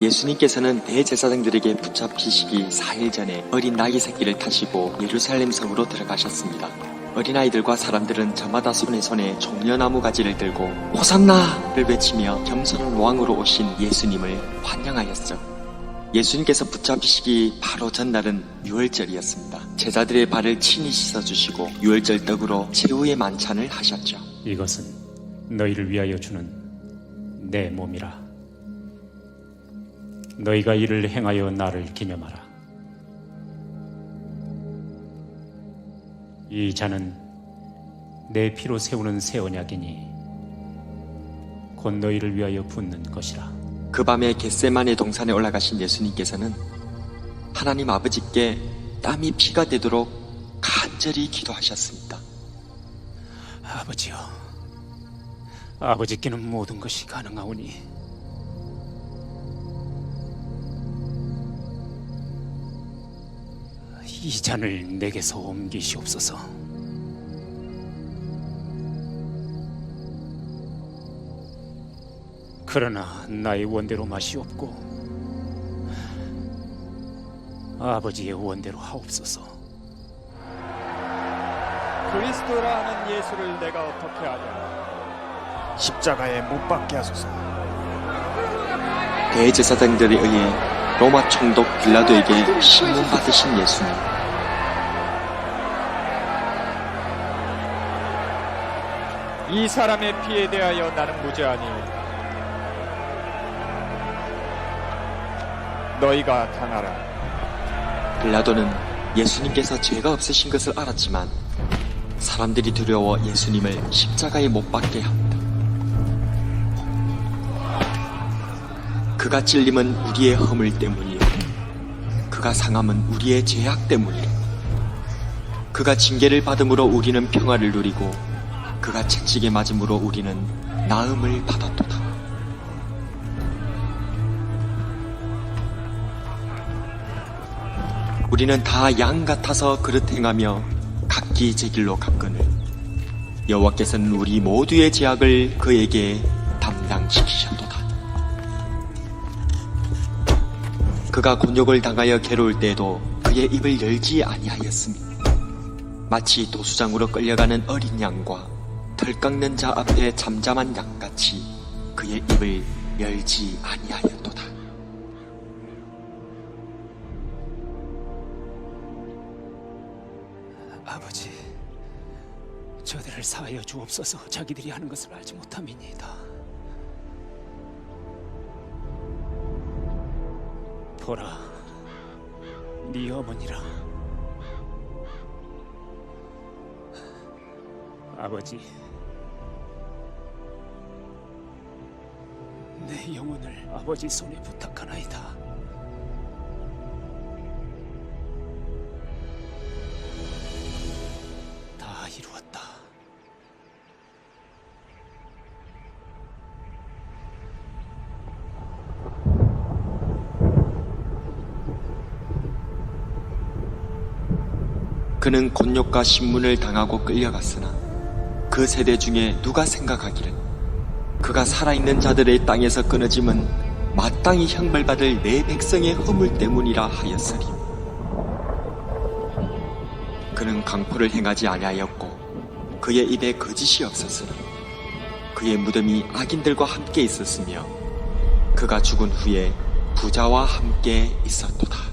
예수님께서는 대제사장들에게 붙잡히시기 4일 전에 어린 나귀 새끼를 타시고 예루살렘 성으로 들어가셨습니다. 어린아이들과 사람들은 저마다 손에 손에 종려나무 가지를 들고 호산나를 외치며 겸손한 왕으로 오신 예수님을 환영하였죠. 예수님께서 붙잡히시기 바로 전날은 유월절이었습니다. 제자들의 발을 친히 씻어주시고 유월절 떡으로 최후의 만찬을 하셨죠. 이것은 너희를 위하여 주는 내 몸이라. 너희가 이를 행하여 나를 기념하라. 이 잔은 내 피로 세우는 새 언약이니 곧 너희를 위하여 붓는 것이라. 그 밤에 겟세만의 동산에 올라가신 예수님께서는 하나님 아버지께 땀이 피가 되도록 간절히 기도하셨습니다. 아버지여, 아버지께는 모든 것이 가능하오니 이 잔을 내게서 옮기시옵소서. 그러나 나의 원대로 마시옵고 아버지의 원대로 하옵소서. 그리스도라 하는 예수를 내가 어떻게 하냐? 십자가에 못 박게 하소서. 대제사장들에 의해 로마 총독 빌라도에게 신문받으신 예수님. 이 사람의 피에 대하여 나는 무죄하니 너희가 당하라. 빌라도는 예수님께서 죄가 없으신 것을 알았지만 사람들이 두려워 예수님을 십자가에 못 박게 합니다. 그가 찔림은 우리의 허물 때문이요. 그가 상함은 우리의 죄악 때문이요. 그가 징계를 받음으로 우리는 평화를 누리고 그가 채찍에 맞음으로 우리는 나음을 받았도다. 우리는 다 양 같아서 그릇 행하며 각기 제 길로 갔거늘 여호와께서는 우리 모두의 죄악을 그에게 담당시키셨도다. 그가 곤욕을 당하여 괴로울 때에도 그의 입을 열지 아니하였습니다. 마치 도수장으로 끌려가는 어린 양과 털 깎는 자 앞에 잠잠한 양같이 그의 입을 열지 아니하였도다. 아버지, 저들을 사하여 주옵소서. 자기들이 하는 것을 알지 못함이니이다. 보라, 네 어머니라. 아버지, 내 영혼을 아버지 손에 부탁하나이다. 다 이루었다. 그는 곤욕과 신문을 당하고 끌려갔으나 그 세대 중에 누가 생각하기를 그가 살아있는 자들의 땅에서 끊어짐은 마땅히 형벌받을 내 백성의 허물 때문이라 하였으리 그는 강포를 행하지 아니하였고 그의 입에 거짓이 없었으나 그의 무덤이 악인들과 함께 있었으며 그가 죽은 후에 부자와 함께 있었도다.